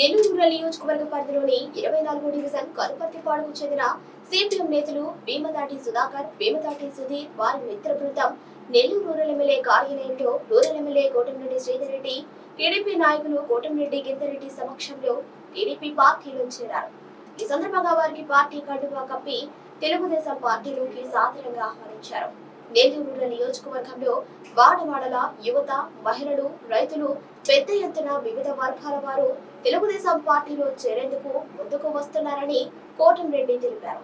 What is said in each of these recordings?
Nellore rural నియోజకవర్గ పరిధిలోని ఇరవై నాలుగో డివిజన్ కరుపర్తిపాడుకు చెందిన సిపిఎం నేతలు భీమదాటి సుధాకర్ భీమదాటి సుధీర్ వారి మిత్ర బృందం నెల్లూరు రూరల్ ఎమ్మెల్యే కార్యాలయంలో rural MLA Kotamreddy Sridhar Reddy TDP నాయకులు కోటమిరెడ్డి గిద్దరెడ్డి సమక్షంలో టీడీపీ పార్టీలో చేరారు. ఈ సందర్భంగా వారికి పార్టీ కండువా కప్పి తెలుగుదేశం పార్టీలోకి సాధారణంగా ఆహ్వానించారు. నెల్లూరు నియోజకవర్గంలో వాడవాడల యువత మహిళలు రైతులు పెద్ద ఎత్తున వివిధ వర్గాల వారు తెలుగుదేశం పార్టీలో చేరేందుకు ముందుకు వస్తున్నారని కోటంరెడ్డి తెలిపారు.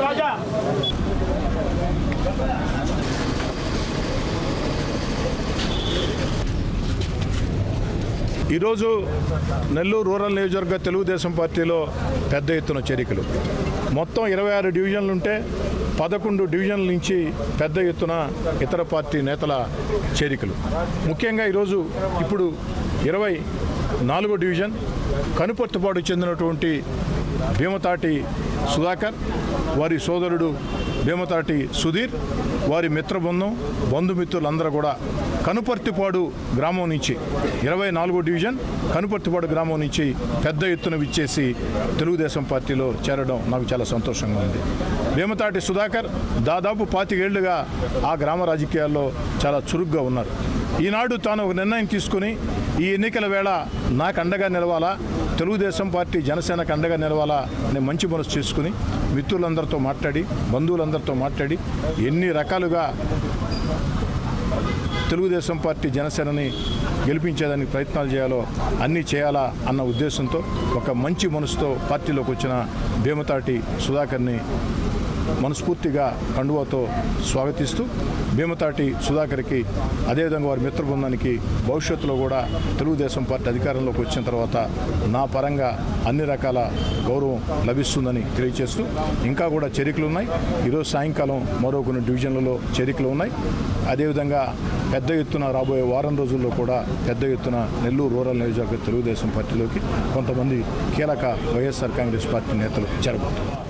రాజా. ఈరోజు నెల్లూరు రూరల్ నియోజకవర్గ తెలుగుదేశం పార్టీలో పెద్ద ఎత్తున చేరికలు. మొత్తం ఇరవై ఆరు డివిజన్లు ఉంటే పదకొండు డివిజన్ల నుంచి పెద్ద ఎత్తున ఇతర పార్టీ నేతల చేరికలు. ముఖ్యంగా ఈరోజు ఇప్పుడు ఇరవై నాలుగో డివిజన్ కనుపర్తిపాడు చెందినటువంటి భీమతాటి సుధాకర్ వారి సోదరుడు భీమతాటి సుధీర్ వారి మిత్రబృందం బంధుమిత్రులందరూ కూడా కనుపర్తిపాడు గ్రామం నుంచి ఇరవై నాలుగో డివిజన్ కనుపర్తిపాడు గ్రామం నుంచి పెద్ద ఎత్తున విచ్చేసి తెలుగుదేశం పార్టీలో చేరడం నాకు చాలా సంతోషంగా ఉంది. భీమతాటి సుధాకర్ దాదాపు పాతికేళ్ళుగా ఆ గ్రామ రాజకీయాల్లో చాలా చురుగ్గా ఉన్నారు. ఈనాడు తాను ఒక నిర్ణయం తీసుకుని ఈ ఎన్నికల వేళ నాకు అండగా నిలవాలా? తెలుగుదేశం పార్టీ జనసేనకు అండగా నిలవాలా? అనే మంచి మనసు చేసుకుని మిత్రులందరితో మాట్లాడి బంధువులందరితో మాట్లాడి ఎన్ని రకాలుగా తెలుగుదేశం పార్టీ జనసేనని గెలిపించేదానికి ప్రయత్నాలు చేయాలో అన్నీ చేయాలా అన్న ఉద్దేశంతో ఒక మంచి మనసుతో పార్టీలోకి వచ్చిన భీమతాటి సుధాకర్ని మనస్ఫూర్తిగా కండువాతో స్వాగతిస్తూ భీమతాటి సుధాకర్కి అదేవిధంగా వారి మిత్ర బృందానికి భవిష్యత్తులో కూడా తెలుగుదేశం పార్టీ అధికారంలోకి వచ్చిన తర్వాత నా పరంగా అన్ని రకాల గౌరవం లభిస్తుందని తెలియజేస్తూ ఇంకా కూడా చేరికలు ఉన్నాయి ఈరోజు సాయంకాలం మరో కొన్ని డివిజన్లలో చేరికలు ఉన్నాయి. అదేవిధంగా పెద్ద ఎత్తున రాబోయే వారం రోజుల్లో కూడా పెద్ద ఎత్తున నెల్లూరు రూరల్ నియోజకవర్గ తెలుగుదేశం పార్టీలోకి కొంతమంది కీలక వైఎస్ఆర్ కాంగ్రెస్ పార్టీ నేతలు చేరబోతున్నారు.